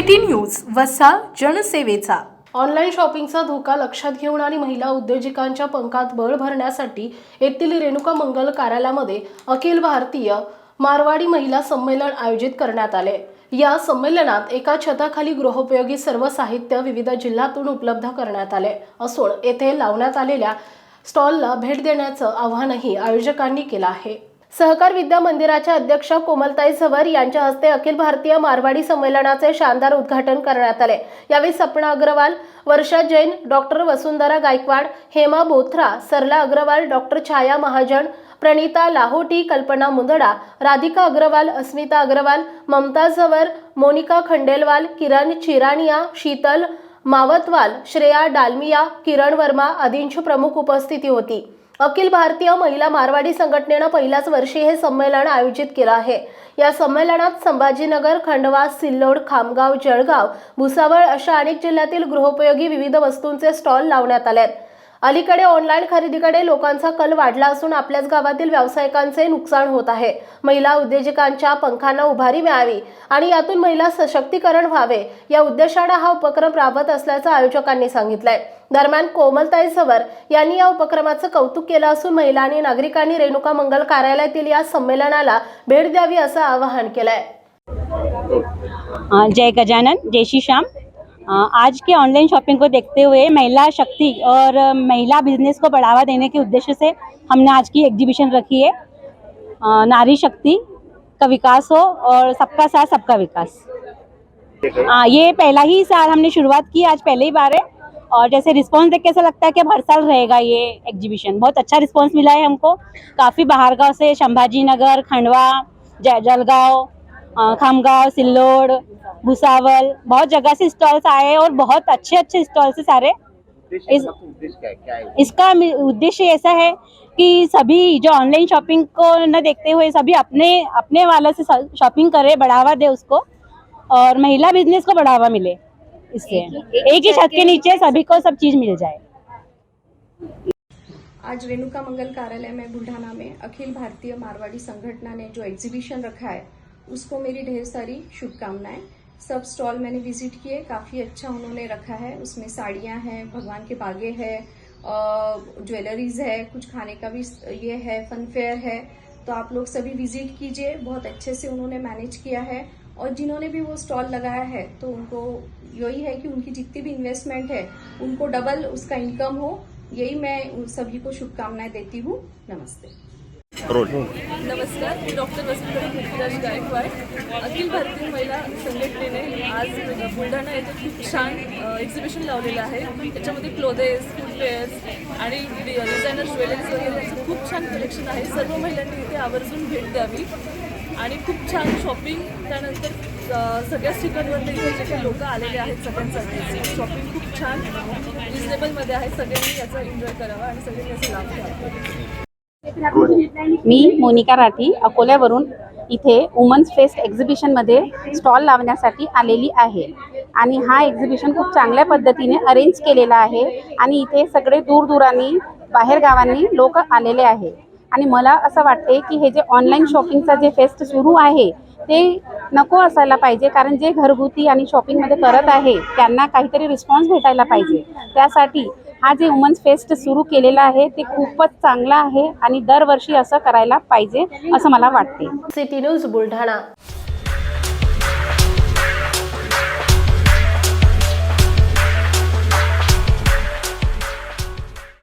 City news वसा जनसेवेचा. Online शॉपिंगचा धोका लक्षात घेऊन आणि महिला उद्योजकांच्या पंखात बळ भरण्यासाठी येथील रेणुका मंगल कार्यालयामध्ये अखिल भारतीय मारवाडी महिला संमेलन आयोजित करण्यात आले. या संमेलनात एका छताखाली गृहोपयोगी सर्व साहित्य विविध जिल्ह्यातून उपलब्ध करण्यात आले असून येथे लावण्यात आलेल्या स्टॉलला भेट देण्याचं आवाहनही आयोजकांनी केलं आहे. सहकार विद्या मंदिराच्या अध्यक्ष कोमलताई झवर यांच्या हस्ते अखिल भारतीय मारवाडी संमेलनाचे शानदार उद्घाटन करण्यात आले. यावेळी सपना अग्रवाल वर्षा जैन डॉक्टर वसुंधरा गायकवाड हेमा बोथरा सरला अग्रवाल डॉक्टर छाया महाजन प्रणिता लाहोटी कल्पना मुंदडा राधिका अग्रवाल अस्मिता अग्रवाल ममता झवर मोनिका खंडेलवाल किरण चिरानिया शीतल मावतवाल श्रेया डालमिया किरण वर्मा आदींची प्रमुख उपस्थिती होती. अखिल भारतीय महिला मारवाडी संघटनेनं पहिल्याच वर्षी हे संमेलन आयोजित केलं आहे. या संमेलनात संभाजीनगर खंडवा सिल्लोड खामगाव जळगाव भुसावळ अशा अनेक जिल्ह्यातील गृहोपयोगी विविध वस्तूंचे स्टॉल लावण्यात आले आहेत अलीकडे ऑनलाईन खरेदीकडे लोकांचा कल वाढला असून आपल्याच गावातील व्यावसायिकांचे नुकसान होत आहे. महिला उद्योजकांच्या पंखांना उभारी मिळावी आणि यातून महिला सशक्तीकरण व्हावे या उद्देशाने हा उपक्रम राबवत असल्याचं आयोजकांनी सांगितलंय. दरम्यान कोमलताई सवर यांनी या उपक्रमाचं कौतुक केलं असून महिला आणि नागरिकांनी रेणुका मंगल कार्यालयातील या संमेलनाला भेट द्यावी असं आवाहन केलंय. जय गजानन जय श्री श्याम. आज के ऑनलाइन शॉपिंग को देखते हुए महिला शक्ति और महिला बिज़नेस को बढ़ावा देने के उद्देश्य से हमने आज की एग्जीबिशन रखी है। नारी शक्ति का विकास हो और सबका साथ सबका विकास। हाँ ये पहला ही साल हमने शुरुआत की, आज पहले ही बार है। और जैसे रिस्पांस देख के ऐसा लगता है कि अब हर साल रहेगा ये एग्जीबिशन बहुत अच्छा रिस्पांस मिला है हमको। काफ़ी बाहर गाँव से संभाजी नगर खंडवा जलगांव खामगांव सिल्लोड भुसावल बहुत जगह से स्टॉल्स आए हैं और बहुत अच्छे अच्छे स्टॉल्स है सारे। इस- इसका उद्देश्य ऐसा है कि सभी जो ऑनलाइन शॉपिंग को न देखते हुए सभी अपने अपने वाले से शॉपिंग करे बढ़ावा दे उसको और महिला बिज़नेस को बढ़ावा मिले इससे। एक ही छत के नीचे सभी को सब चीज़ मिल जाए। आज रेणुका मंगल कार्यालय में बुल्ढाना में अखिल भारतीय मारवाड़ी संगठना ने जो एग्जीबिशन रखा है उसको मेरी ढेर सारी शुभकामनाएँ। सब स्टॉल मैंने विज़िट किए, काफ़ी अच्छा उन्होंने रखा है। उसमें साड़ियाँ हैं, भगवान के बागे है ज्वेलरीज है, कुछ खाने का भी ये है फनफेयर है। तो आप लोग सभी विज़िट कीजिए, बहुत अच्छे से उन्होंने मैनेज किया है। और जिन्होंने भी वो स्टॉल लगाया है तो उनको यही है कि उनकी जितनी भी इन्वेस्टमेंट है, उनको डबल उसका इनकम हो। यही मैं उन सभी को शुभकामनाएँ देती हूँ। नमस्ते। रोल. नमस्कार मी डॉक्टर वसंतराव पृथ्वीराज गायकवाड अखिल भारतीय महिला संघटनेने आज बुलढाणा येथे खूप छान एक्झिबिशन लावलेलं आहे. त्याच्यामध्ये क्लोदेस फुटवेअर्स आणि डिझायनर ज्वेलरीज वगैरे खूप छान कलेक्शन आहे. सर्व महिलांनी इथे आवर्जून भेट द्यावी. आणि खूप छान शॉपिंग त्यानंतर सगळ्याच ठिकाणवरती इथे जे काही लोक आलेले आहेत सगळ्यांसाठी शॉपिंग खूप छान रिजनेबलमध्ये आहे. सगळ्यांनी याचा एन्जॉय करावा आणि सगळ्यांनी याचा लाभ घ्यावा. मी मोनिका राठी अकोल्यावरून इथे वुमन्स फेस्ट एक्झिबिशनमध्ये स्टॉल लावण्यासाठी आलेली आहे. आणि हा एक्झिबिशन खूप चांगल्या पद्धतीने अरेंज केलेला आहे आणि इथे सगळे दूरदुरांनी बाहेरगावांनी लोक आलेले आहे आणि मला असं वाटते की हे जे ऑनलाईन शॉपिंगचा जे फेस्ट सुरू आहे ते नको असायला पाहिजे. कारण जे घरगुती आणि शॉपिंगमध्ये करत आहे त्यांना काहीतरी रिस्पॉन्स भेटायला पाहिजे. त्यासाठी हा जे वुमन्स फेस्ट सुरू केलेला आहे ते खूपच चांगला आहे आणि दरवर्षी असं करायला पाहिजे असं मला वाटते. City news Buldhana.